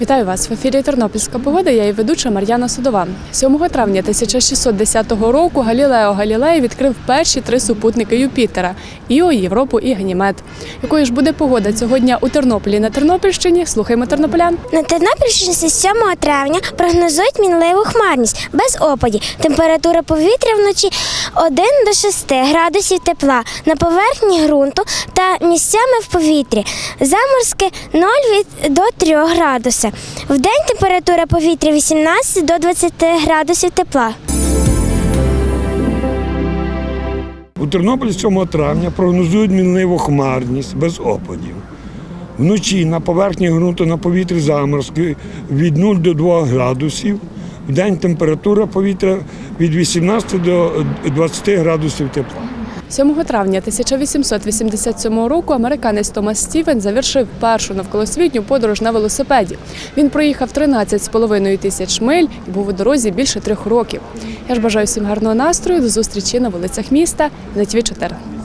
Вітаю вас в ефірі Тернопільська погода. Я її ведуча Мар'яна Судова. 7 травня 1610 року Галілео Галілей відкрив перші три супутники Юпітера Іо, Європу і Ганімед. Якою ж буде погода цього дня у Тернополі на Тернопільщині? Слухаймо тернополян. На Тернопільщині з 7 травня прогнозують мінливу хмарність без опадів. Температура повітря вночі 1 до 6 градусів тепла на поверхні ґрунту та місцями в повітрі. Заморське 0 від до 3 градуси. В день температура повітря 18 до 20 градусів тепла. У Тернополі 7 травня прогнозують мінливу хмарність без опадів. Вночі на поверхні ґрунту на повітрі заморської від 0 до 2 градусів. В день температура повітря від 18 до 20 градусів тепла. 7 травня 1887 року американець Томас Стівен завершив першу навколосвітню подорож на велосипеді. Він проїхав 13,5 тисяч миль і був у дорозі більше трьох років. Я ж бажаю всім гарного настрою. До зустрічі на вулицях міста на ТВ 4